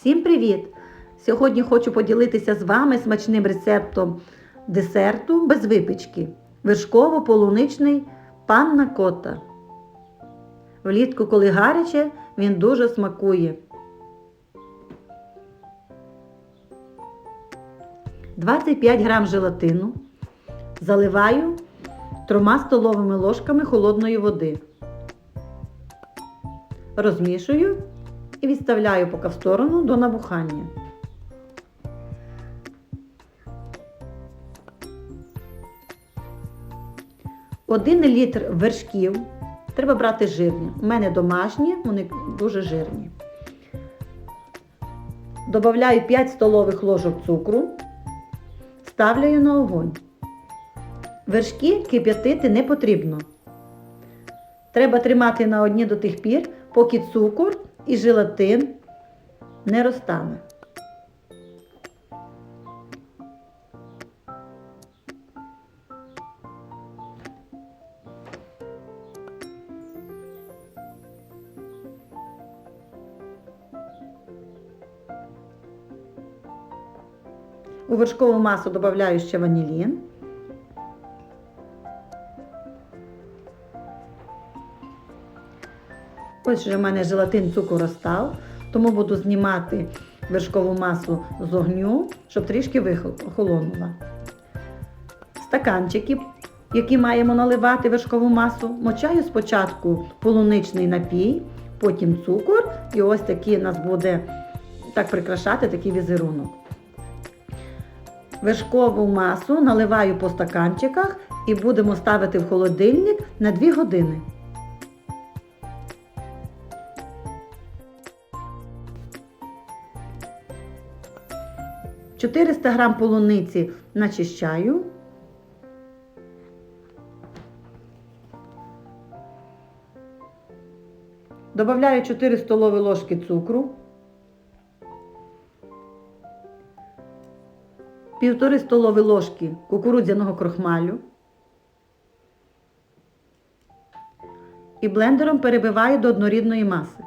Всім привіт! Сьогодні хочу поділитися з вами смачним рецептом десерту без випічки. Вершково-полуничний панна кота. Влітку, коли гаряче, він дуже смакує. 25 грам желатину заливаю трьома столовими ложками холодної води. Розмішую і відставляю поки в сторону до набухання. Один літр вершків треба брати жирні. У мене домашні, вони дуже жирні. Добавляю 5 столових ложок цукру, ставляю на огонь. Вершки кип'ятити не потрібно. Треба тримати на одні до тих пір, поки цукор і желатин не розтане. У вершкову масу додаю ще ванілін. Ось вже в мене желатин цукор розстав, тому буду знімати вершкову масу з огню, щоб трішки охолонула. Стаканчики, які маємо наливати вершкову масу, мочаю спочатку полуничний напій, потім цукор, і ось такий у нас буде так прикрашати такий візерунок. Вершкову масу наливаю по стаканчиках і будемо ставити в холодильник на 2 години. – 400 грам полуниці начищаю. Добавляю 4 столові ложки цукру. Півтори столові ложки кукурудзяного крохмалю. І блендером перебиваю до однорідної маси.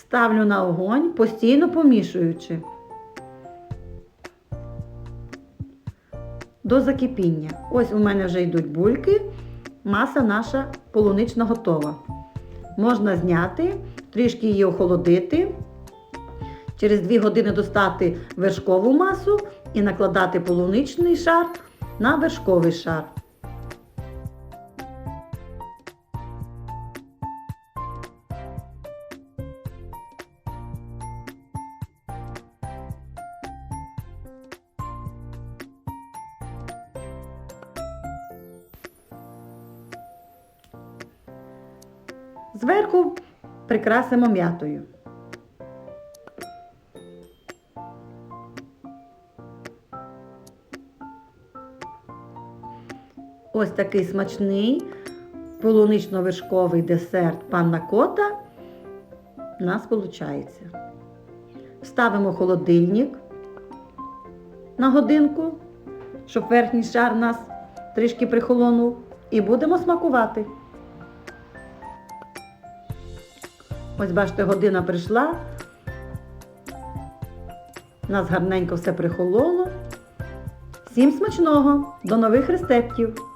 Ставлю на огонь, постійно помішуючи до закипіння. Ось у мене вже йдуть бульки, маса наша полунична готова. Можна зняти, трішки її охолодити. Через 2 години достати вершкову масу і накладати полуничний шар на вершковий шар. Зверху прикрасимо м'ятою. Ось такий смачний полунично-вишковий десерт панна кота у нас виходить. Ставимо холодильник на годинку, щоб верхній шар нас трішки прихолонув, і будемо смакувати. Ось бачите, година прийшла. У нас гарненько все прихололо. Всім смачного! До нових рецептів!